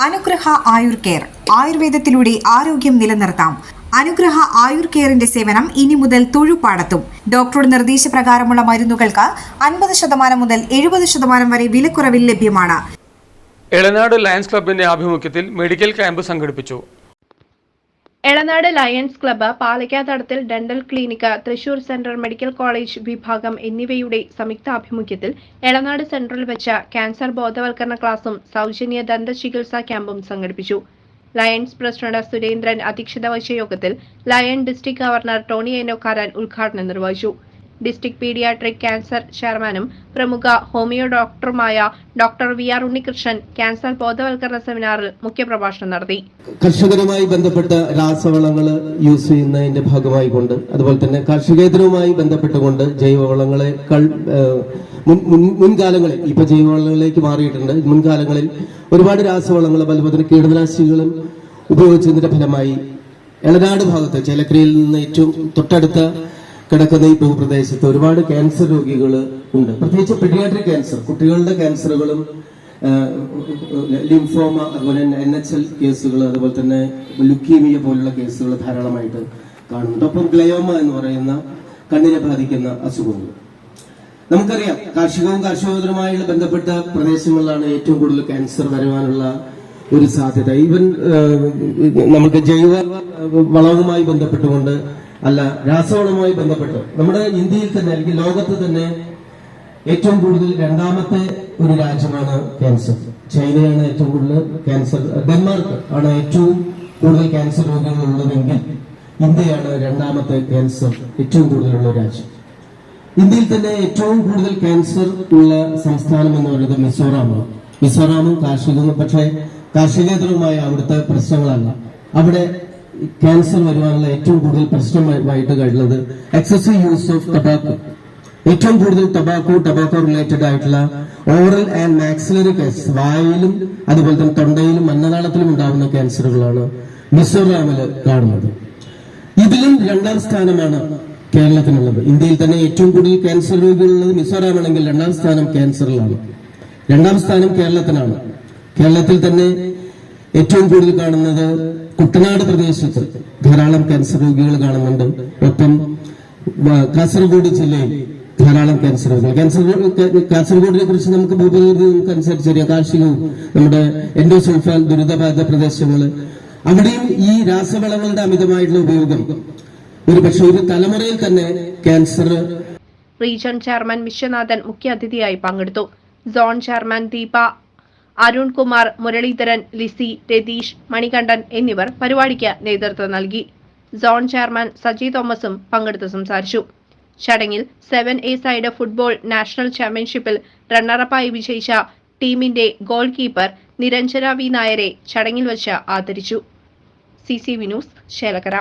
അനുഗ്രഹ ആയുർ കെയർ. ആയുർവേദത്തിലൂടെ ആരോഗ്യം നിലനിർത്താം. അനുഗ്രഹ ആയുർ കെയറിന്റെ സേവനം ഇനി മുതൽ തൊഴുപാടത്തും. ഡോക്ടറുടെ നിർദ്ദേശപ്രകാരമുള്ള മരുന്നുകൾക്ക് അൻപത് ശതമാനം മുതൽ എഴുപത് ശതമാനം വരെ വിലക്കുറവിൽ ലഭ്യമാണ്. എളനാട് ലയൺസ് ക്ലബിന്റെ ആഭിമുഖ്യത്തിൽ മെഡിക്കൽ ക്യാമ്പ് സംഘടിപ്പിച്ചു. Elanad lions club പാലക്കാതടത്തിൽ dental clinic Thrissur central medical college വിഭാഗം എന്നിവയുടെ സംയുക്താഭിമുഖ്യത്തിൽ എളനാട് സെൻട്രൽ വെച്ച ക്യാൻസർ ബോധവൽക്കരണ ക്ലാസും സൗജന്യ ദന്ത ചികിത്സാ ക്യാമ്പും സംഘടിപ്പിച്ചു. ലയൺസ് പ്രസിഡന്റ് സുരേന്ദ്രൻ അധ്യക്ഷത വഹിച്ച യോഗത്തിൽ lion district governor Tony Enokkaran ഉദ്ഘാടനം നിർവഹിച്ചു. ഡിസ്ട്രിക്ട് പീഡിയാട്രിക് ക്യാൻസർ ചെയർമാനും പ്രമുഖ homeo ഡോക്ടറുമായ doctor V R Unnikrishnan cancer ബോധവൽക്കരണ സെമിനാറിൽ മുഖ്യപ്രഭാഷണം നടത്തി. കർഷകരുമായി ബന്ധപ്പെട്ട രാസവളങ്ങൾ യൂസ് ചെയ്യുന്നതിന്റെ ഭാഗമായി കൊണ്ട് അതുപോലെ തന്നെ കാർഷികേതരവുമായി ബന്ധപ്പെട്ടുകൊണ്ട് ജൈവവളങ്ങളെ മുൻകാലങ്ങളിൽ ഇപ്പൊ ജൈവവളങ്ങളിലേക്ക് മാറിയിട്ടുണ്ട്. മുൻകാലങ്ങളിൽ ഒരുപാട് രാസവളങ്ങൾ അതുപോലെ തന്നെ കീടനാശിനികളും ഉപയോഗിച്ചതിന്റെ ഫലമായി എളനാട് ഭാഗത്ത് ചേലക്കരയിൽ നിന്ന് ഏറ്റവും തൊട്ടടുത്ത കിടക്കുന്ന ഈ ഭൂപ്രദേശത്ത് ഒരുപാട് ക്യാൻസർ രോഗികൾ ഉണ്ട്. പ്രത്യേകിച്ച് പെഡിയാട്രിക് ക്യാൻസർ കുട്ടികളുടെ ക്യാൻസറുകളും ലിംഫോമ അതുപോലെ തന്നെ എൻ എച്ച് എൽ കേസുകൾ അതുപോലെ തന്നെ ലുക്കീമിയ പോലുള്ള കേസുകൾ ധാരാളമായിട്ട് കാണുന്നുണ്ട്. ഒപ്പം ഗ്ലയോമ എന്ന് പറയുന്ന കണ്ണിനെ ബാധിക്കുന്ന അസുഖങ്ങൾ. നമുക്കറിയാം കാർഷികവും കാർഷികോത്തരമായുള്ള ബന്ധപ്പെട്ട പ്രദേശങ്ങളിലാണ് ഏറ്റവും കൂടുതൽ ക്യാൻസർ വരുവാനുള്ള ഒരു സാധ്യത. ഈവൻ നമുക്ക് ജൈവ വളവുമായി ബന്ധപ്പെട്ടുകൊണ്ട് അല്ല രാസവളവുമായി ബന്ധപ്പെട്ട്. നമ്മുടെ ഇന്ത്യയിൽ തന്നെ അല്ലെങ്കിൽ ലോകത്ത് തന്നെ ഏറ്റവും കൂടുതൽ രണ്ടാമത്തെ ഒരു രാജ്യമാണ് ക്യാൻസർ. ചൈനയാണ് ഏറ്റവും കൂടുതൽ ക്യാൻസർ. ഡെൻമാർക്ക് ആണ് ഏറ്റവും കൂടുതൽ ക്യാൻസർ രോഗികൾ ഉള്ളതെങ്കിൽ ഇന്ത്യയാണ് രണ്ടാമത്തെ ക്യാൻസർ ഏറ്റവും കൂടുതലുള്ള രാജ്യം. ഇന്ത്യയിൽ തന്നെ ഏറ്റവും കൂടുതൽ ക്യാൻസർ ഉള്ള സംസ്ഥാനം എന്ന് പറയുന്നത് മിസോറാമാണ്. മിസോറാമും കാർഷികവും പക്ഷേ കാർഷികേതരവുമായ അവിടുത്തെ പ്രശ്നങ്ങളല്ല. അവിടെ ക്യാൻസർ വരുവാനുള്ള ഏറ്റവും കൂടുതൽ പ്രശ്നമായിട്ട് കഴിയുന്നത് എക്സസീവ് യൂസ് ഓഫ് ടൊബാക്കോ ഏറ്റവും കൂടുതൽ ടബാക്കോ ടബാക്കോ റിലേറ്റഡ് ആയിട്ടുള്ള ഓറൽ ആൻഡ് മാക്സിലറി കേസ് വായിലും അതുപോലെ തന്നെ തൊണ്ടയിലും മഞ്ഞനാളത്തിലും ഉണ്ടാകുന്ന ക്യാൻസറുകളാണ് മിസോറാമിൽ കാണുന്നത്. ഇതിലും രണ്ടാം സ്ഥാനമാണ് കേരളത്തിനുള്ളത്. ഇന്ത്യയിൽ തന്നെ ഏറ്റവും കൂടുതൽ ക്യാൻസർ രോഗികളുള്ളത് മിസോറാമാണെങ്കിൽ രണ്ടാം സ്ഥാനം ക്യാൻസറിലാണ്. രണ്ടാം സ്ഥാനം കേരളത്തിനാണ്. കേരളത്തിൽ തന്നെ ഏറ്റവും കൂടുതൽ കാണുന്നത് കുട്ടനാട് പ്രദേശത്ത് ധാരാളം ക്യാൻസർ രോഗികൾ കാണുന്നുണ്ട്. ഒപ്പം കാസർഗോഡ് ജില്ലയിൽ ധാരാളം ക്യാൻസർ രോഗികൾ. ക്യാൻസർ രോ- കാസർഗോഡിനെ കുറിച്ച് നമുക്ക് ഭൂപ്രകൃതി നമുക്ക് അനുസരിച്ച് ചെറിയ കാർഷികവും നമ്മുടെ എൻഡോസൾഫാൻ ദുരിതബാധിത പ്രദേശങ്ങൾ അവിടെയും ഈ രാസവളങ്ങളുടെ അമിതമായിട്ടുള്ള ഉപയോഗം. ഒരു പക്ഷെ ഒരു തലമുറയിൽ തന്നെ ക്യാൻസർ റീജിയൻ ചെയർമാൻ വിശ്വനാഥൻ മുഖ്യാതിഥിയായി പങ്കെടുത്തു. സോൺ ചെയർമാൻ ദീപ അരുൺകുമാർ മുരളീധരൻ ലിസി രതീഷ് മണികണ്ഠൻ എന്നിവർ പരിപാടിക്ക് നേതൃത്വം നൽകി. സോൺ ചെയർമാൻ സജി തോമസും പങ്കെടുത്ത് സംസാരിച്ചു. ചടങ്ങിൽ seven a side football national ചാമ്പ്യൻഷിപ്പിൽ റണ്ണറപ്പായി വിജയിച്ച ടീമിന്റെ ഗോൾ കീപ്പർ നിരഞ്ജന വി നായരെ ചടങ്ങിൽ വച്ച് ആദരിച്ചു. C C V news Chelakkara